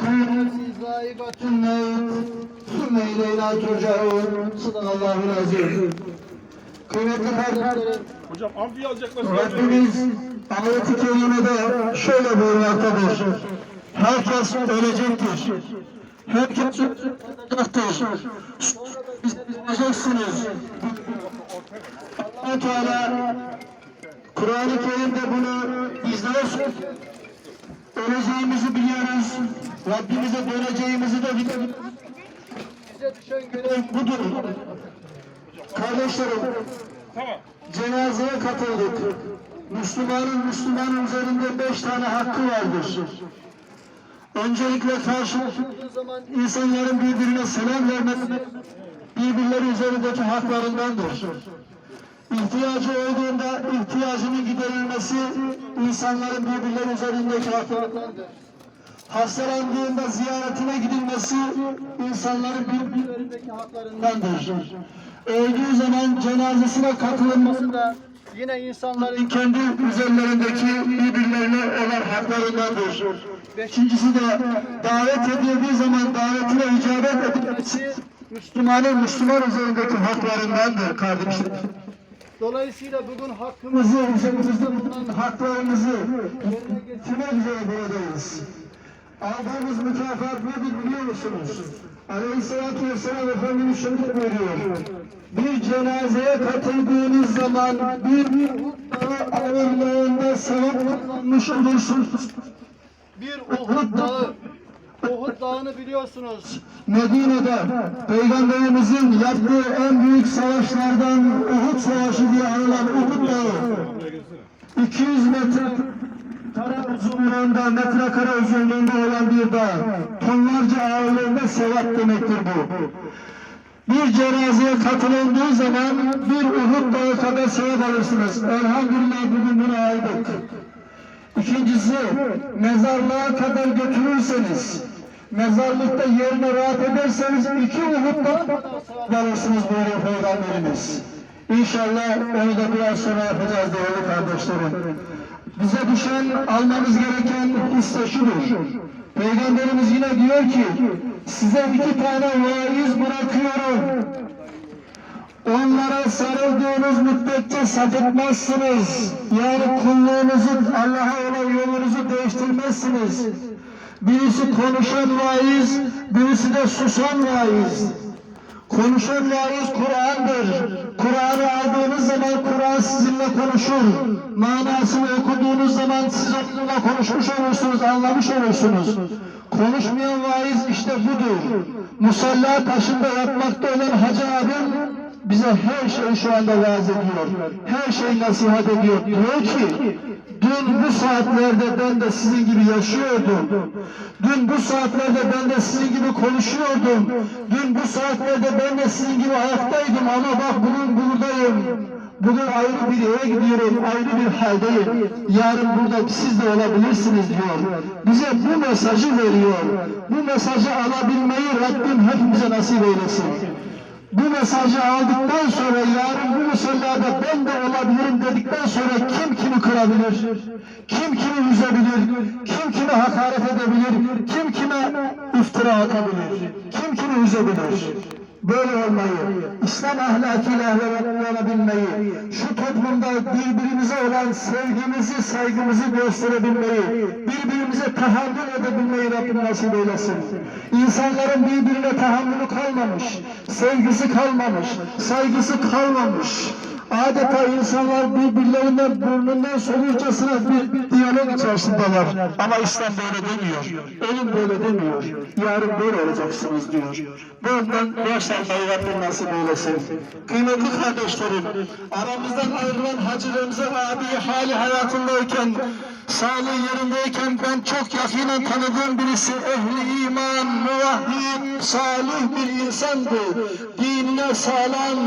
Kullu nefsin zâikatun mevt. Sümme ileyna turcaun. Sadakallahul azim. Kıymetli kardeşlerim, Hocam amfiyi alacaklar. Rabbimiz ayet-i kerimede şöyle buyurmaktadır. Herkes ölecektir. Herkes ölecektir. Biz öleceksiniz. allah Teala Kur'an-ı Kerim'de bunu bizlere söylüyor. Öleceğimizi biliyoruz. Rabbimize döneceğimizi de biliyoruz. Bize düşen görev budur. Kardeşlerim, Tamam. cenazeye katıldık. Müslümanın Müslümanın üzerinde beş tane hakkı vardır. Öncelikle zaman insanların birbirine selam vermesi birbirleri üzerindeki haklarındandır. İhtiyacı olduğunda ihtiyacının giderilmesi insanların birbirleri üzerindeki haklarındandır. Hastalandığında ziyaretine gidilmesi insanların birbirlerindeki haklarındandır. Öldüğü zaman cenazesine katılınması da yine insanların kendi üzerlerindeki birbirlerine olan haklarındandır. Beşincisi de davet edildiği zaman davetine icabet edilmesi Müslümanın Müslüman üzerindeki haklarındandır kardeşlerim. Dolayısıyla bugün hakkımızı, üzerimizde bulunan haklarımızı yerine getirmek üzere buradayız. Aldığımız mükafat nedir biliyor musunuz? Aleyhisselatü Vesselam Efendimiz şöyle buyuruyor. Bir cenazeye katıldığınız zaman bir dağı ağırlığında sevap kazanmış olursunuz. Bir Uhud dağı. Uhud dağını biliyorsunuz. Medine'de Peygamberimizin yaptığı en büyük savaşlardan Uhud Savaşı diye anılan Uhud dağı. 200 metre kare uzunluğunda, metrekare uzunluğunda olan bir dağ. Tonlarca ağırlığında sevap demektir bu. Bir cenazeye katılındığı zaman bir Uhud dağı kadar sevap alırsınız. Elhamdülillah bugün bunu aldık. İkincisi, mezarlığa kadar götürürseniz, mezarlıkta yerine rahat ederseniz iki Uhud dağı kadar sevap alırsınız buyuruyor Peygamberimiz. İnşallah onu da biraz sonra yapacağız değerli kardeşlerim. Bize düşen almamız gereken his de şudur. Peygamberimiz yine diyor ki size iki tane vaiz bırakıyorum. Onlara sarıldığınız müddetçe sapıtmazsınız. Yani kulluğunuzu, Allah'a olan yolunuzu değiştirmezsiniz. Birisi konuşan vaiz, birisi de susan vaiz. Konuşan vaiz Kur'an'dır. Kur'an'ı aldığınız zaman konuşur. Manasını okuduğunuz zaman siz onunla konuşmuş olursunuz, anlamış olursunuz. Konuşmayan vaiz işte budur. Musalla taşında yatmakta olan hacı abim bize her şeyi şu anda vaaz ediyor. Her şeyi nasihat ediyor. Diyor ki, dün bu saatlerde ben de sizin gibi yaşıyordum. Dün bu saatlerde ben de sizin gibi konuşuyordum. Dün bu saatlerde ben de sizin gibi ayaktaydım ama bak bugün buradayım. Bugün ayrı bir yere gidiyorum, ayrı bir haldeyim. Yarın burada siz de olabilirsiniz diyor. Bize bu mesajı veriyor. Bu mesajı alabilmeyi Rabbim hepimize nasip eylesin. Bu mesajı aldıktan sonra yarın bu musallada ben de olabilirim dedikten sonra kim kimi kırabilir? Kim kimi üzebilir? Kim kime hakaret edebilir? Kim kime iftira atabilir? Kim kimi üzebilir? Böyle olmayı, İslam ahlakıyla ahlaklanılabilmeyi, şu toplumda birbirimize olan sevgimizi, saygımızı gösterebilmeyi, birbirimize tahammül edebilmeyi Rabbim nasip eylesin. İnsanların birbirine tahammülü kalmamış, sevgisi kalmamış, saygısı kalmamış. Adeta insanlar birbirlerinden burnundan solurcasına bir diyalog içerisindeler. Ama İslam böyle demiyor. Ölüm böyle demiyor. Yarın böyle olacaksınız diyor. Bundan yaşlanmayı Rabbim nasip eylesin. Kıymetli kardeşlerim, aramızdan ayrılan Hacı Remzi abi hali hayatındayken, sağlığı yerindeyken ben çok yakinen tanıdığım birisi ehli iman, muvahhid, salih bir insandı. Dinine sağlam,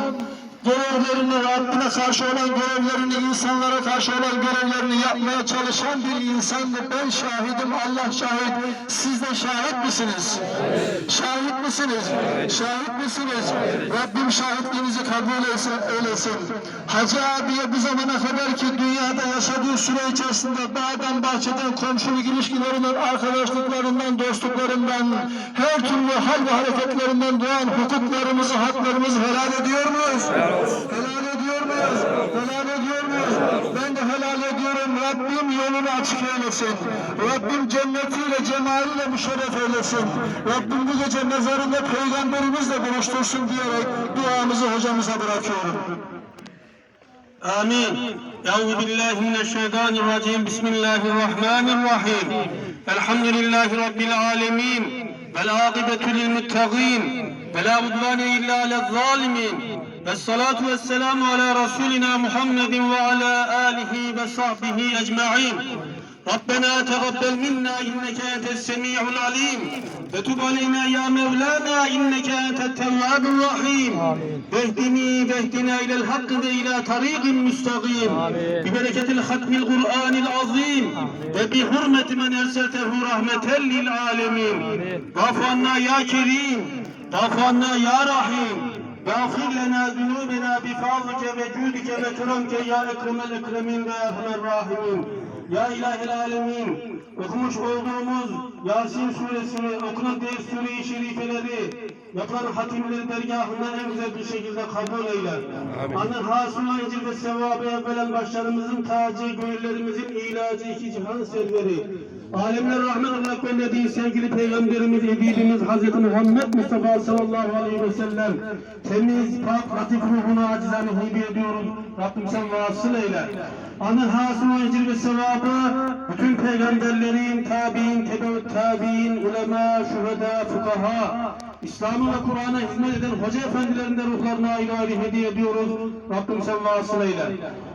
görevlerini, Rabbine karşı olan görevlerini, insanlara karşı olan görevlerini yapmaya çalışan bir insandı. Ben şahidim, Allah şahit. Siz de şahit misiniz? Şahit misiniz? Şahit misiniz? Rabbim şahitliğinizi kabul eylesin. Hacı abiye bu zamana kadar ki dünyada yaşadığı süre içerisinde bağdan bahçeden komşuluk ilişkilerinden, arkadaşlıklarından, dostluklarından, her türlü hal ve hareketlerinden doğan hukuklarımızı, haklarımızı helal ediyor muyuz? Helal ediyor muyuz? Helal ediyor muyuz? Ben de helal ediyorum. Rabbim yolunu açık eylesin. Rabbim cennetiyle, cemaliyle müşerref eylesin. Rabbim bu gece mezarında peygamberimizle buluştursun diyerek duamızı hocamıza bırakıyorum. آمين أعوذ بالله من الشيطان الرجيم بسم الله الرحمن الرحيم الحمد لله رب العالمين والعاقبة للمتقين ولا عدوان إلا على الظالمين والصلاة والسلام على رسولنا محمد وعلى آله وصحبه أجمعين ربنا تقبل منا إنك أنت السميع العليم وتب علينا يا مولانا إنك أنت التواب الرحيم واهدني واهدنا إلى الحق وإلى طريق مستقيم ببركة الختم القرآن العظيم وبحرمة من أرسلته رحمة للعالمين واعف عنا يا كريم واعف عنا يا رحيم Gafir lena zunubina bifazlike ve cudike ve keremke ya ekremel ekremin ve ya rahim. İlahil Alemin, okumuş olduğumuz Yasin suresini, okunan diğer sure-i şerifeleri, yapılan hatimleri dergahından en güzel bir şekilde kabul eyle. Anın hasılan ecir ve sevabı evvelen başlarımızın tacı, gönüllerimizin ilacı iki cihan serveri. Alemler rahmet olarak bellediği sevgili Peygamberimiz, Edibimiz Hz. Muhammed Mustafa sallallahu aleyhi ve sellem temiz, pak, latif ruhuna acizane hibe ediyoruz. Rabbim sen vasıl eyle. Anın hasıl ecir ve sevabı bütün peygamberlerin, tabi'in, tebe tabi'in, ulema, şuhada, fukaha, İslam'a ve Kur'an'a hizmet eden hoca efendilerin de ruhlarına ayrı hediye ediyoruz. Rabbim sen vasıl eyle.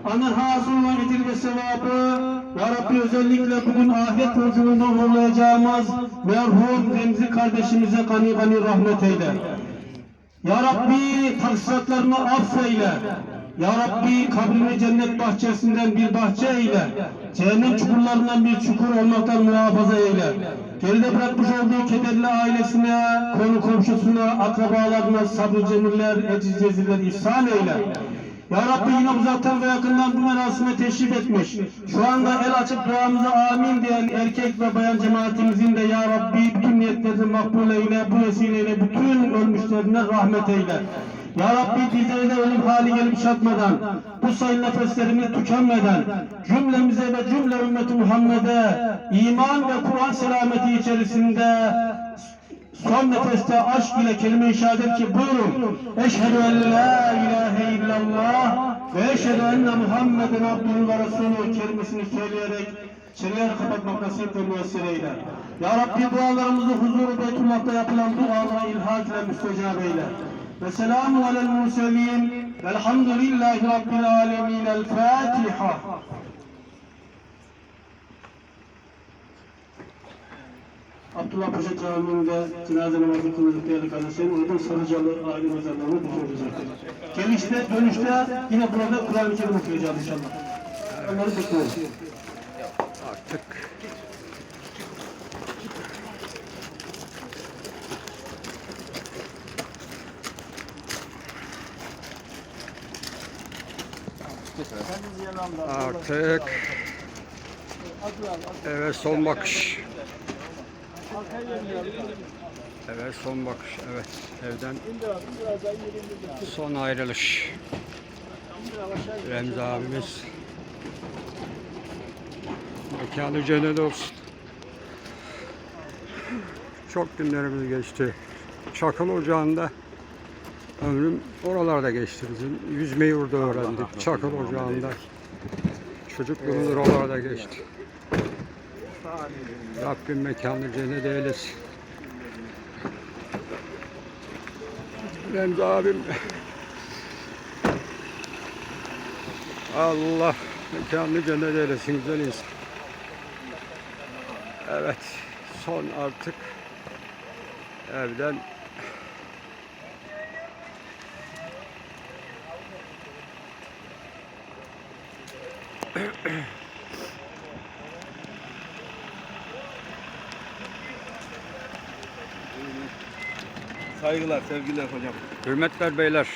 Anın hasıl ecir ve sevabı Ya Rabbi özellikle bugün ahiret yolculuğunda uğurlayacağımız merhum Remzi kardeşimize gani gani rahmet eyle. Ya Rabbi taksatlarını affeyle. Ya Rabbi kabrini cennet bahçesinden bir bahçe eyle. Cehennem çukurlarından bir çukur olmaktan muhafaza eyle. Geride bırakmış olduğu kederli ailesine, konu komşusuna, akrabalarına sabrı cemiller, eciz ceziller ihsan eyle. Ya Rabbi yine uzaktan ve yakından bu merasime teşrif etmiş. Şu anda el açıp duamıza amin diyen erkek ve bayan cemaatimizin de Ya Rabbi bütün niyetlerini makbul eyle, bu vesileyle bütün ölmüşlerine rahmet eyle. Ya Rabbi bizlere de ölüm hali gelip çatmadan, bu sayın nefeslerimiz tükenmeden, cümlemize ve cümle ümmeti Muhammed'e iman ve Kur'an selameti içerisinde son nefeste aşk ile kelime-i şehadet ki buyurun. Eşhedü en la ilahe illallah ve eşhedü enne Muhammeden abduhu ve resulü kelimesini söyleyerek çeneleri kapatmak nasip ve müessir eyle. Ya Rabbi dualarımızı huzuru Beytullah'ta yapılan dualara ilhak ile müstecab eyle. Ve selamun alel murselin velhamdülillahi rabbil alemin. El Fatiha. Abdullah Paşa Camii'nde cenaze namazı kılınacak değerli kardeşlerim. Oradan Sarıcalı aile mezarlarına düşürecektir. Gelişte, dönüşte yine burada Kur'an-ı Kerim okuyacağız inşallah. Onları bekliyoruz. Artık eve son bakış. Evet son bakış. Evet evden son ayrılış. Remzi abimiz mekanı cennet olsun. Çok günlerimiz geçti. Çakıl Ocağı'nda ömrüm oralarda geçti bizim. Yüzmeyi orada öğrendik. Çakıl Ocağı'nda. Çocukluğumuz oralarda geçti. Rabbim mekanı cennet eylesin. Remzi abim Allah mekanını cennet eylesin güzel insan. Evet son artık evden Saygılar, sevgiler hocam. Hürmetler beyler.